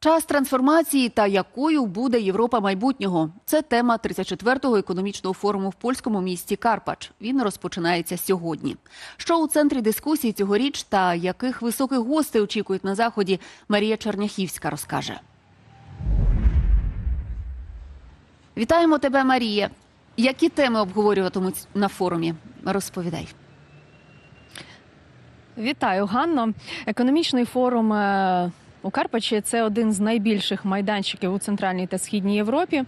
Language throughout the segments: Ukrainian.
Час трансформації та якою буде Європа майбутнього. Це тема 34-го економічного форуму в польському місті Карпач. Він розпочинається сьогодні. Що у центрі дискусії цьогоріч та яких високих гостей очікують на заході, Марія Черняхівська розкаже. Вітаємо тебе, Марія. Які теми обговорюватимуть на форумі? Розповідай. Вітаю, Ганно. Економічний форум. У Карпачі це один з найбільших майданчиків у центральній та східній Європі,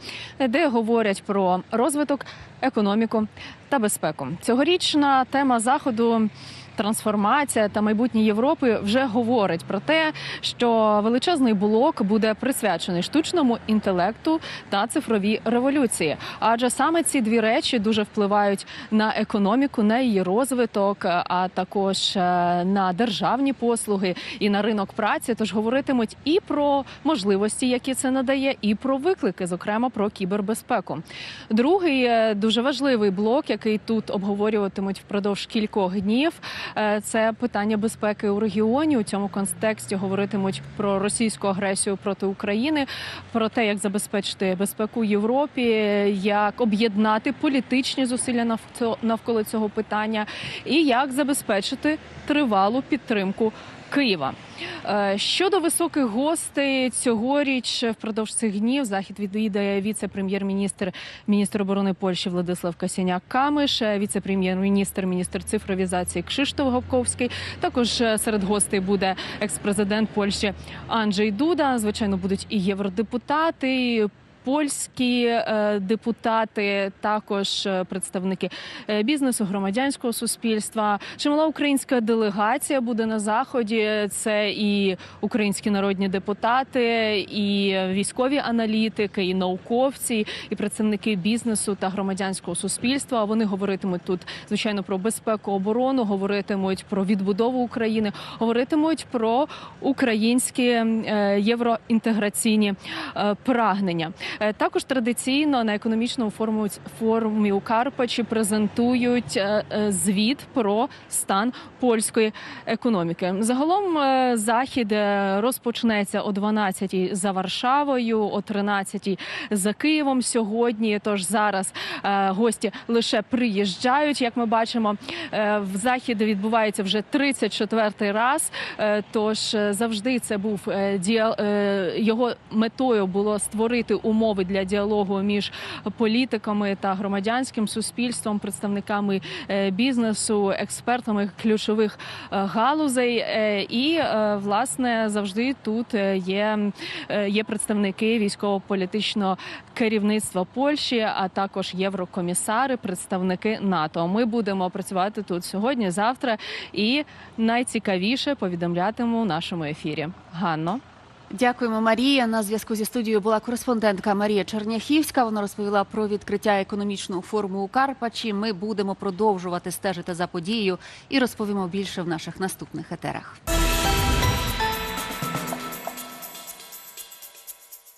де говорять про розвиток, економіку та безпеку. Цьогорічна тема заходу. Трансформація та майбутнє Європи вже говорить про те, що величезний блок буде присвячений штучному інтелекту та цифровій революції. Адже саме ці дві речі дуже впливають на економіку, на її розвиток, а також е, на державні послуги і на ринок праці. Тож говоритимуть і про можливості, які це надає, і про виклики, зокрема про кібербезпеку. Другий е, дуже важливий блок, який тут обговорюватимуть впродовж кількох днів. Е, Це питання безпеки у регіоні. У цьому контексті говоритимуть про російську агресію проти України, про те, як забезпечити безпеку Європі, як об'єднати політичні зусилля навколо цього питання, і як забезпечити тривалу підтримку. Києва Е, щодо високих гостей цьогоріч впродовж цих днів захід відвідає віце-прем'єр-міністр міністр оборони Польщі Владислав Касяняк Камиш, віце-прем'єр-міністр, міністр цифровізації Кшиштоф Гопковський. Також е, серед гостей буде екс-президент Польщі Анджей Дуда. Звичайно, будуть і євродепутати. Польські е, депутати, також е, представники е, бізнесу, громадянського суспільства. Чимала українська делегація буде на заході. Це і українські народні депутати, і військові аналітики, і науковці, і представники бізнесу та громадянського суспільства. Вони говоритимуть тут, звичайно, про безпеку, оборону, говоритимуть про відбудову України, говоритимуть про українські євроінтеграційні прагнення. Е, Також традиційно на економічному форумі, форумі у Карпачі презентують е, е, звіт про стан польської економіки. Загалом захід розпочнеться о 12-й за Варшавою, о 13-й за Києвом сьогодні. Тож зараз гості лише приїжджають. Як ми бачимо, в захід відбувається вже 34-й раз. Тож завжди це був його метою було створити умови для діалогу між політиками та громадянським суспільством, представниками е, бізнесу, експертами ключових е, галузей. Е, І власне завжди тут є, є представники військово-політичного керівництва Польщі, а також єврокомісари, представники НАТО. Ми будемо працювати тут сьогодні, завтра і найцікавіше повідомлятиму у нашому ефірі. Ганно. Дякуємо, Марія. На зв'язку зі студією була кореспондентка Марія Черняхівська. Вона розповіла про відкриття економічного форуму у Карпачі. Ми будемо продовжувати стежити за подією і розповімо більше в наших наступних етерах.